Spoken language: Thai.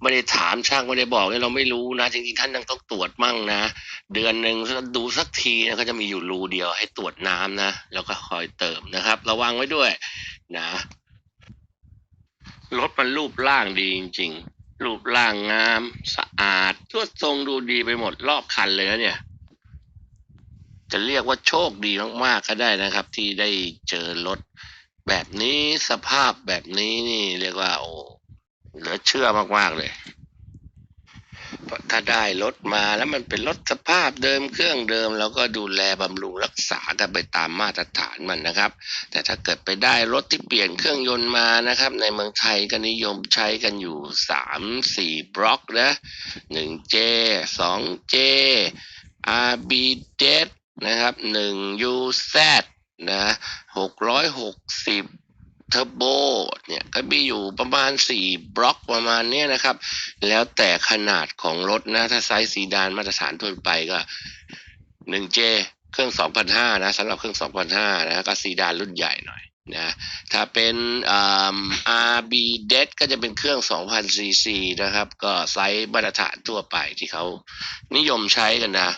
ไม่ได้ถามช่างไม่ได้บอกเนี่ยเราไม่รู้นะ จริงๆท่านยังต้องตรวจมั่งนะ เดือนหนึ่งดูสักทีนะก็จะมีอยู่รูเดียวให้ตรวจน้ำนะ แล้วก็คอยเติมนะครับ ระวังไว้ด้วยนะรถมันรูปร่างดีจริง ๆ รูปร่างงามสะอาดทั่วทรงดูดีไปหมดรอบคันเลยนะเนี่ย จะเรียกว่าโชคดีมากๆก็ได้นะครับ ที่ได้เจอรถแบบนี้สภาพแบบนี้นี่เรียกว่าโอ้ เหลือเชื่อมากๆเลย เพราะถ้าได้รถมาแล้วมันเป็นรถสภาพเดิมเครื่องเดิมเราก็ดูแลบำรุงรักษากันไปตามมาตรฐานมันนะครับ แต่ถ้าเกิดไปได้รถที่เปลี่ยนเครื่องยนต์มานะครับ ในเมืองไทยก็นิยมใช้กันอยู่สามสี่บล็อกนะหนึ่งเจสองเจ RB เจ็ดนะครับหนึ่ง UZ นะหกร้อยหกสิบ เทอร์โบเนี่ยก็มีอยู่ประมาณ 4 บล็อกประมาณเนี้ยนะครับ แล้วแต่ขนาดของรถนะ ถ้าไซส์ซีดานมาตรฐานทั่วไปก็ 1J เครื่อง2,500นะสำหรับเครื่อง2,500นะก็ซีดานรุ่นใหญ่หน่อยนะถ้าเป็นอ่า RB d e ก็จะเป็นเครื่อง 2,000 cc นะครับ ก็ไซส์มาตรฐานทั่วไปที่เขานิยมใช้กันนะ